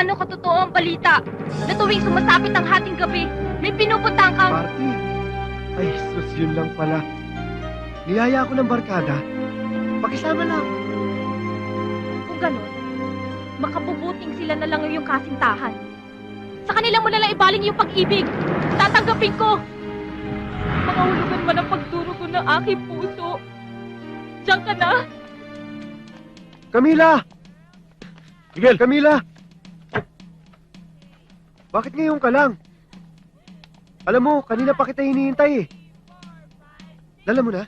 gaano katotoo ang balita na tuwing sumasapit ang hating gabi, may pinupuntang kang... Marty. Ay, sus, yun lang pala. Niyaya ko ng barkada. Pakisama lang. Kung ganon, makabubuting sila na lang yung kasintahan. Sa kanila mo na lang ibaling yung pag-ibig. Tatanggapin ko. Mga hulugan man ang pagdurugo ng aking puso. Diyan ka na. Camila! Miguel! Camila! Bakit ngayon ka lang? Alam mo, kanina pa kita hinihintay eh. Dala mo na?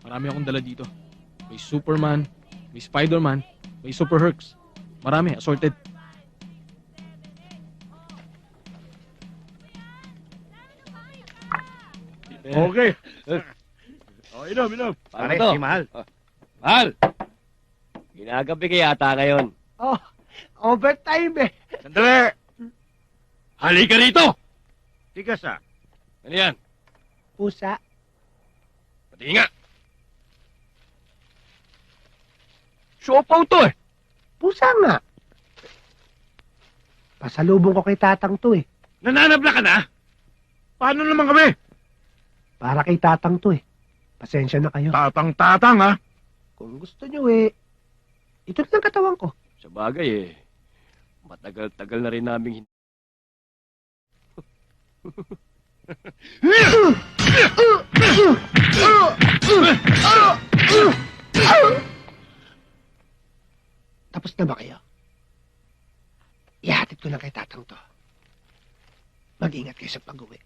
Marami akong dala dito. May Superman, may Spider-Man, may Super Hercs. Marami, assorted. Okay. Oh, inom, inom. Pare, si Mahal. Mahal! Ginagabi ka yata ngayon. Oh, overtime eh. Sandali! Halika rito! Tigas ah. Ano yan? Pusa. Pati nga. Siopaw to eh. Pusa nga. Pasalubong ko kay tatang to eh. Nananabla ka na? Paano naman kami? Para kay tatang to eh. Pasensya na kayo. Tatang-tatang ah. Kung gusto nyo eh, ito lang katawan ko. Sa bagay eh. Matagal-tagal na rin namin hin- Tapos na ba kayo? Ihatid ko na kay tatang to. Mag-ingat kayo sa pag-uwi.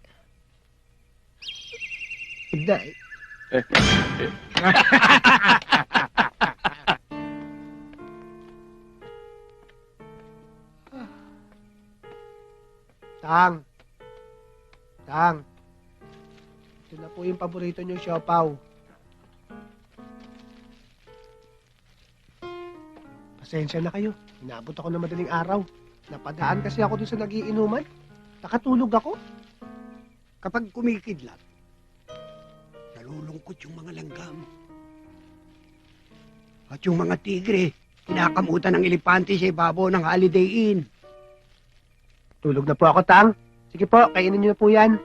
Good night. Tang. Tang. Ito na po yung paborito niyong siopaw. Pasensya na kayo. Inabot ako ng madaling araw. Napadaan kasi ako doon sa nagiinuman. Nakatulog ako. Kapag kumikidlat, nalulungkot yung mga langgam. At yung mga tigre, kinakamutan ng elepante sa ibabaw ng Holiday Inn. Tulog na po ako, Tang. Sige po, kainin niyo na po yan.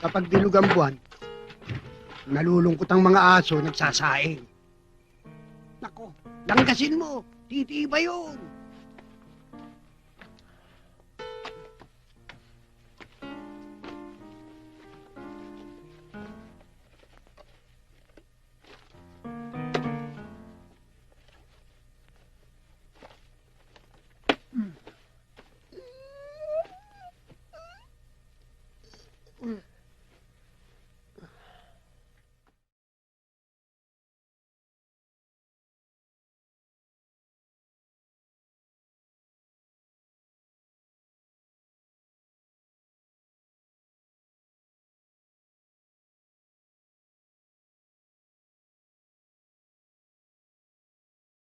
Kapag dilug ang buwan, nalulungkot ang mga aso nagsasaing. Nako, langgasin mo, titiba yun.